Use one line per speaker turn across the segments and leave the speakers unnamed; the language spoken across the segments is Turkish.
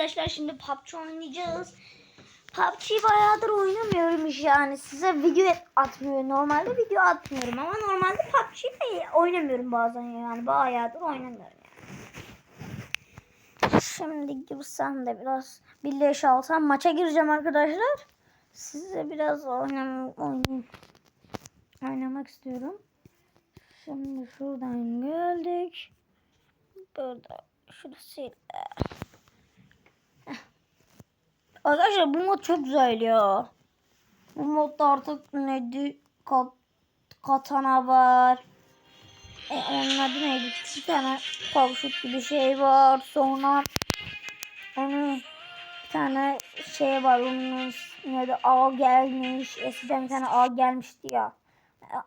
Arkadaşlar şimdi PUBG oynayacağız. PUBG bayağıdır oynamıyorum yani. Size video atmıyorum. Normalde video atmıyorum ama normalde PUBG de oynamıyorum bazen yani. Bayağıdır oynamıyorum yani. Şimdi girsem de biraz birleş alsam maça gireceğim arkadaşlar. Size biraz oynam oynayayım. oynamak istiyorum. Şimdi şuradan geldik. Burada şurası. Arkadaşlar bu mod çok güzel ya. Bu modda artık neydi? Kat, katana var. E, onun adı neydi? Bir tane kavşut gibi şey var. Sonra onun bir tane şey var. Onun neydi? Ağ gelmiş. Eskiden bir tane ağ gelmişti ya.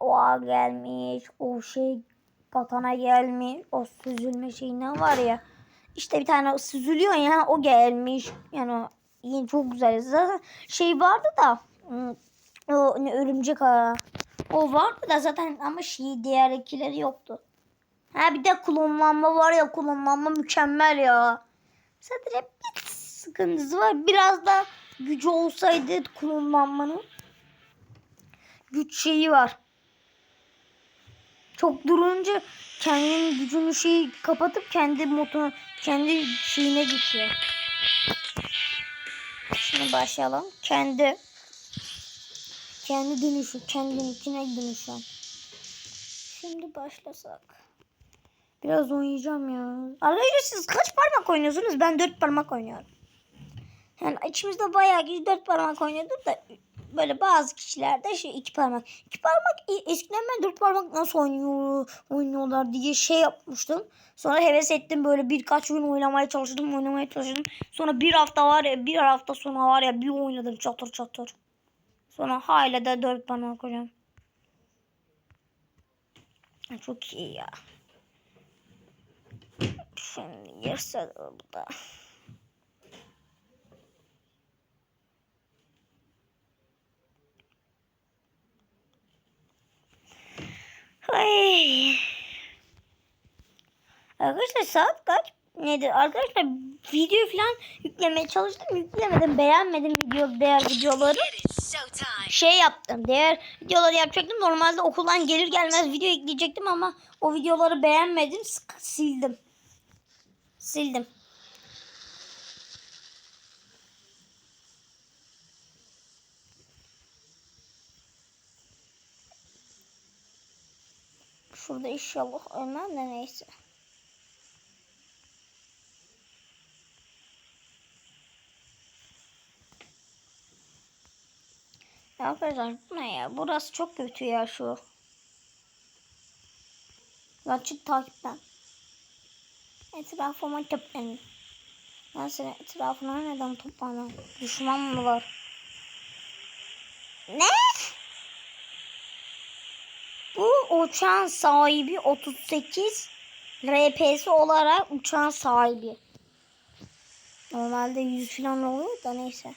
O ağ gelmiş. O şey katana gelmiş. O süzülme şey ne var ya. İşte bir tane süzülüyor ya o gelmiş. Yani yine çok güzel. Zaten şey vardı da hmm, o ne örümcek ağı. O vardı da zaten ama şey diğer ikileri yoktu. Ha bir de klonlanma var ya klonlanma mükemmel ya. Sadece bir sıkıntısı var. Biraz da gücü olsaydı klonlanmanın güç şeyi var. Çok durunca kendinin gücünü şeyi kapatıp kendi motor kendi şeyine geçiyor. Şimdi başlayalım. Kendi kendi dönüşü, kendininkine dönüşen. Şimdi başlasak. Biraz oynayacağım ya. Arkadaşlar siz kaç parmak oynuyorsunuz? Ben dört parmak oynuyorum. Yani içimizde bayağı kişi dört parmak oynuyordu da böyle bazı kişilerde şey iki parmak. İki parmak e, eskiden ben dört parmak nasıl oynuyor, oynuyorlar diye şey yapmıştım. Sonra heves ettim böyle birkaç gün oynamaya çalıştım, oynamaya çalıştım. Sonra bir hafta var ya, bir hafta sonra var ya bir oynadım çatır çatır. Sonra hala da dört parmak hocam. Çok iyi ya. Şimdi yerse bu da. Ay. Arkadaşlar saat kaç? Nedir? Arkadaşlar video falan yüklemeye çalıştım. Yüklemedim. Beğenmedim video diğer videoları. Şey yaptım. Diğer videoları yapacaktım. Normalde okuldan gelir gelmez video ekleyecektim ama o videoları beğenmedim. Sildim. Sildim. Şurada inşallah ölmem de neyse. Ya arkadaşlar bu ne ya? Burası çok kötü ya şu. Ya çık takipten. Etrafıma toplanın. Ben senin etrafına neden toplanın? Düşman mı var? Ne? Bu uçağın sahibi 38 RP'si olarak uçağın sahibi. Normalde 100 falan oluyor da neyse.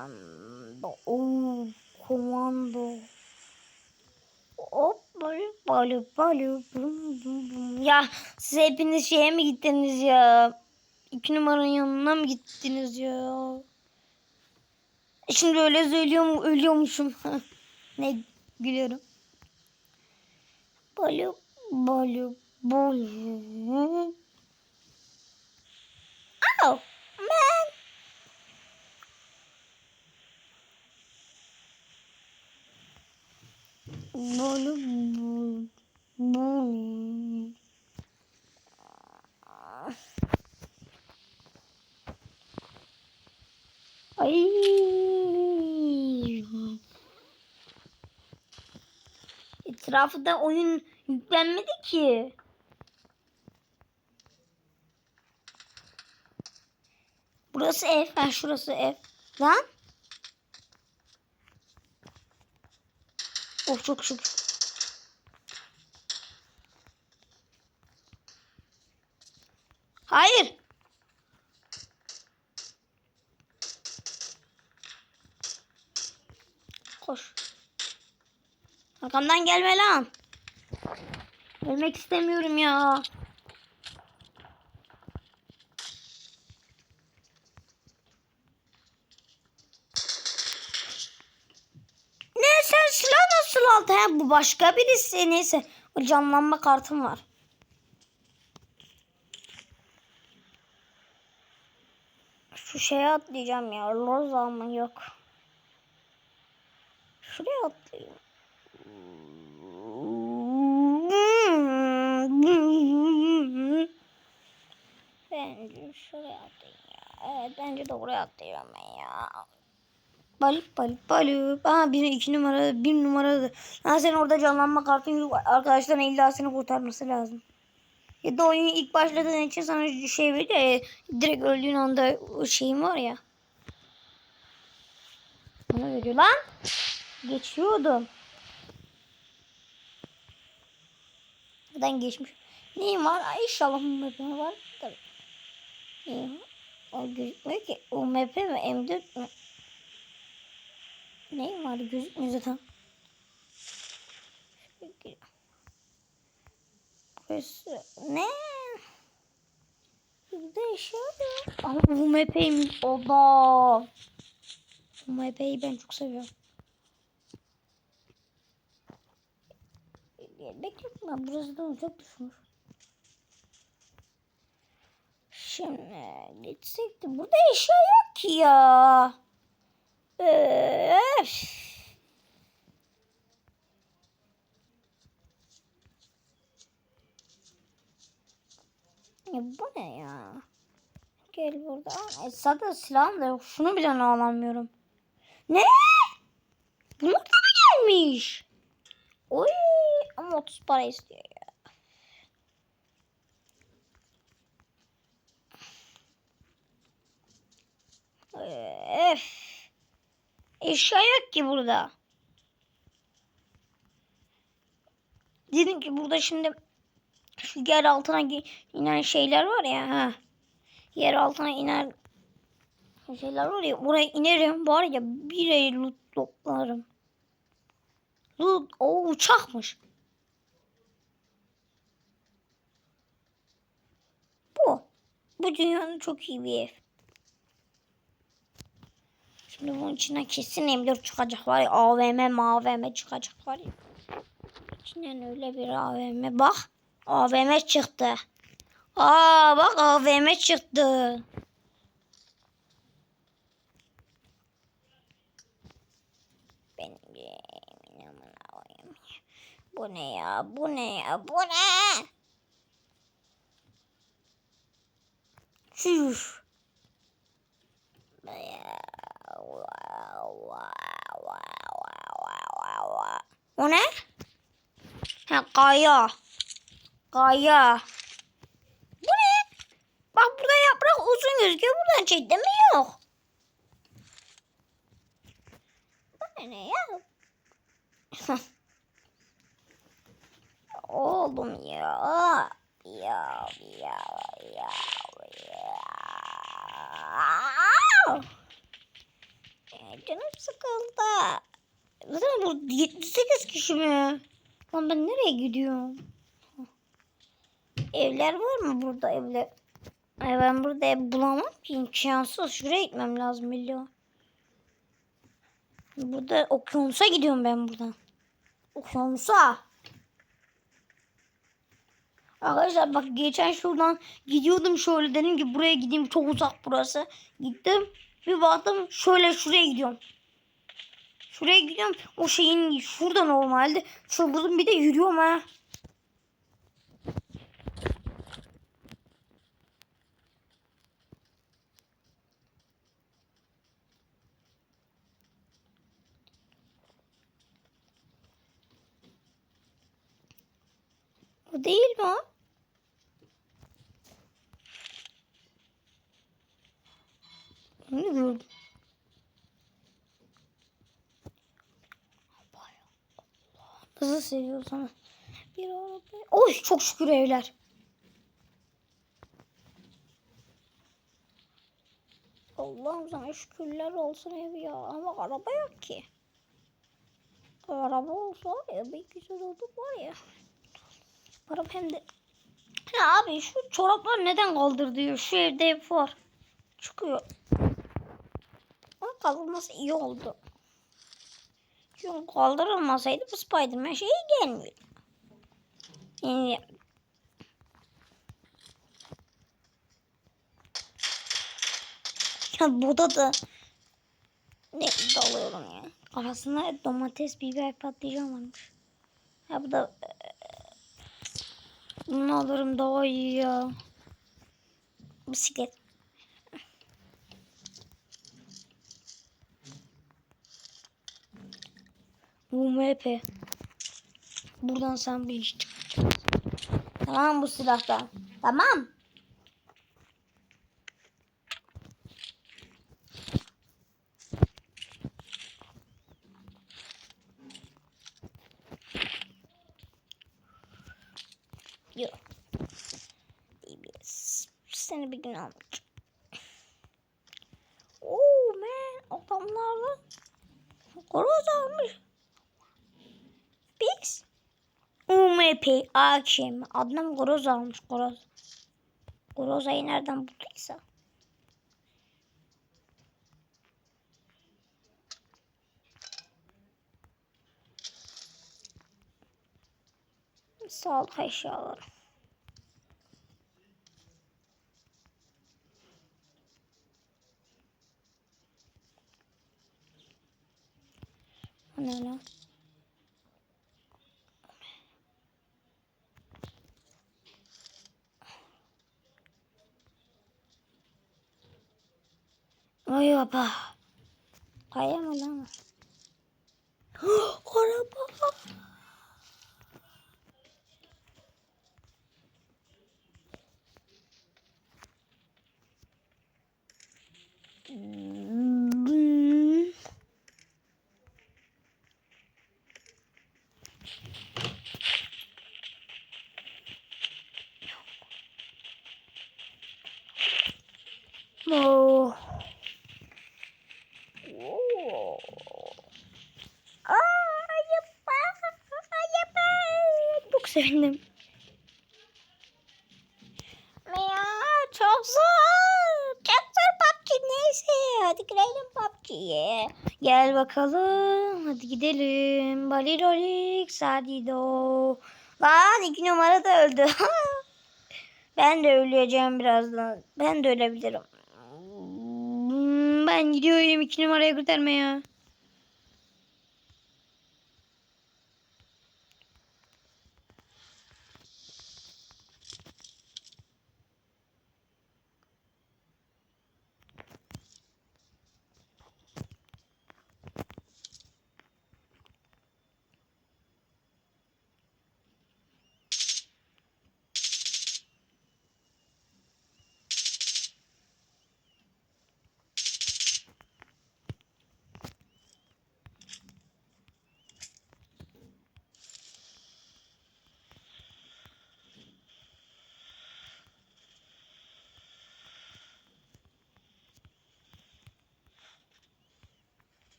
Komando. Oo, komando. Hop böyle böyle böyle. Ya siz hepiniz şeye mi gittiniz ya? İki numaranın yanına mı gittiniz ya? Şimdi öyle söylüyorum, ölüyormuşum. ne gülüyorum. Balık, balık, balık. Oh, man. Balık, balık, balık. Ay. Etrafı da oyun yüklenmedi ki. Burası ev. Ha şurası ev. Lan. Oh çok şükür. Hayır. Koş. Arkamdan gelme lan. Ölmek istemiyorum ya. kart ha başka birisi neyse. O canlanma kartım var. Şu şeye atlayacağım ya. Roza mı yok. Şuraya atlayayım. Bence şuraya atlayayım ya. Evet bence de buraya atlayacağım ben ya. Balık balık balık. Aa bir iki numara bir numaradı. Ha sen orada canlanma kartın yok. Arkadaşların illa seni kurtarması lazım. Ya da oyun ilk başladığın için sana şey veriyor ya. Direkt öldüğün anda o şeyin var ya. Onu veriyor lan. Geçiyordum. Buradan geçmiş. Neyim var? Ay inşallah MP var. Tabii. Neyim var? O gözükmüyor ki. O MP mi? M4 mü? Neyim var? Gözükmüyor zaten. Burası ne? Burada yaşıyor. Ama bu MP'ymiş. O da. Bu MP'yi ben çok seviyorum. Bekletme. Burası da çok düşmüş. Şimdi gitsek de burada eşya yok ki ya. Ya bu ne ya? Gel burada. E, zaten silahım da yok. Şunu bile alamıyorum. Ne? Bunlar da gelmiş? Oy ama 30 para istiyor ya. Öf. Eşya yok ki burada. Dedim ki burada şimdi şu yer altına inen şeyler var ya. Ha. Yer altına iner şeyler var ya. Oraya inerim. Var ya bir el loot toplarım. Loot o uçakmış. Bu. Bu dünyanın çok iyi bir ev. Şimdi bunun içine kesin M4 çıkacak var ya. AVM mavm çıkacak var ya. İçinden öyle bir AVM. Bak. AVM çıktı. Aa bak AVM çıktı. Benim Allah'ım. Bu ne ya? Bu ne ya? Bu ne? Şuş. O ne? Ha kaya. Kaya. Bu ne? Bak burada yaprak uzun gözüküyor. Buradan çekti mi? Yok. Bu ne ya? Oğlum ya. Ya ya ya ya. Ya Canım sıkıldı. Zaten bu 78 kişi mi? Lan ben nereye gidiyorum? Evler var mı burada evler? Ay ben burada ev bulamam ki imkansız. Şuraya gitmem lazım illa. Burada okyanusa gidiyorum ben buradan. Okyanusa. Arkadaşlar bak geçen şuradan gidiyordum şöyle dedim ki buraya gideyim çok uzak burası. Gittim bir baktım şöyle şuraya gidiyorum. Şuraya gidiyorum o şeyin şurada normalde. Şuradan bir de yürüyorum ha. O değil mi o? Ne gördüm? Hızlı seviyor sana. Bir araba. Oy çok şükür evler. Allah'ım sana şükürler olsun ev ya. Ama araba yok ki. Araba olsa var ya bir güzel olur var ya. Araba hem de... Ya abi şu çoraplar neden kaldır diyor. Şu evde hep var. Çıkıyor. Ama kaldırması iyi oldu. Çünkü kaldırılmasaydı bu Spiderman şeyi gelmiyor. Yani ya burada da ne dalıyorum ya. Arasında domates, biber, patlıcan varmış. Ya bu da bunu alırım daha iyi ya. Bisiklet. UMP. Buradan sen bir iş çıkaracaksın. Tamam bu silahtan. Tamam. Yok. Seni bir gün almayacağım. Oo man. Adamlarla Koroz almış. UMP akşam adam Goroz almış Goroz. Goroza'yı nereden bulduysa. Sağlık eşyaları. Ne lan? Ay baba. Kaya mı lan? Araba. Oh. Aa, ayıpa, ayıpa. Çok sevindim. Ya çok zor. Zor PUBG neyse. Hadi girelim PUBG'ye. Gel bakalım. Hadi gidelim. Balirolix. Hadi. Lan iki numara da öldü. ben de öleceğim birazdan. Ben de ölebilirim. Hmm, Ben gidiyorum iki numaraya kurtarmaya.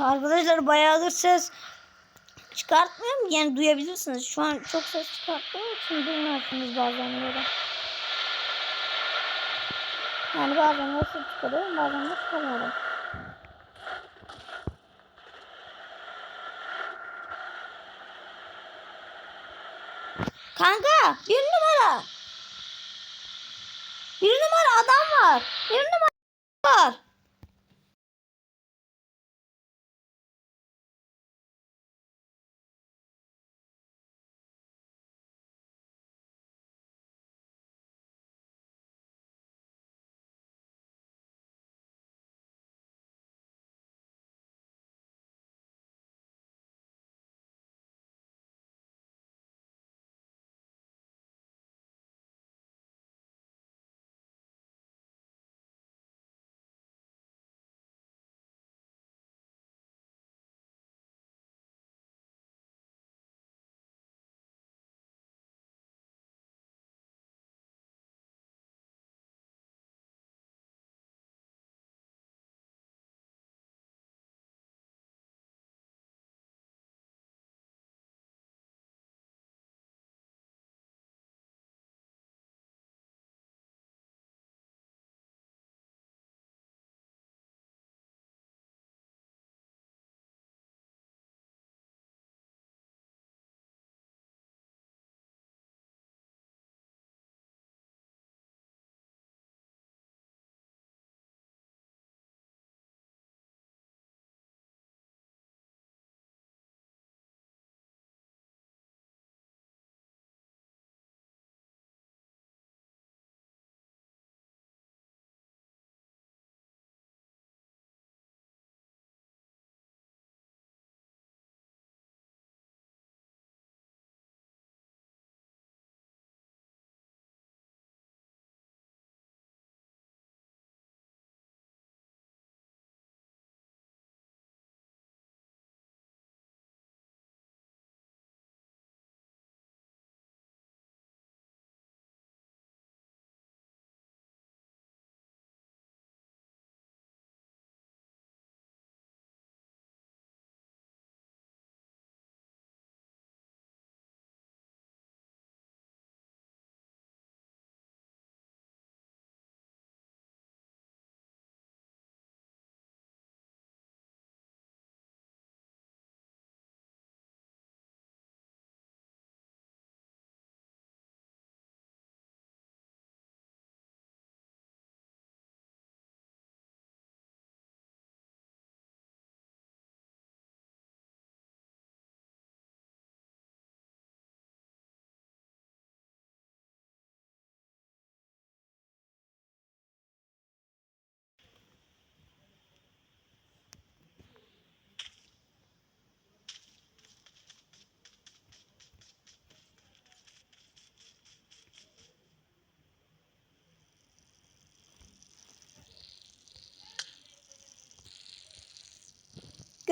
Arkadaşlar bayağıdır ses çıkartmıyorum yani duyabilirsiniz. Şu an çok ses çıkarttığım için duymuyorsunuz bazenleri. Yani bazen nasıl çıkarıyorum bazen de çıkarmıyorum. Kanka bir numara. Bir numara adam var. Bir numara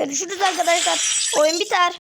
Görüşürüz arkadaşlar. Oyun biter.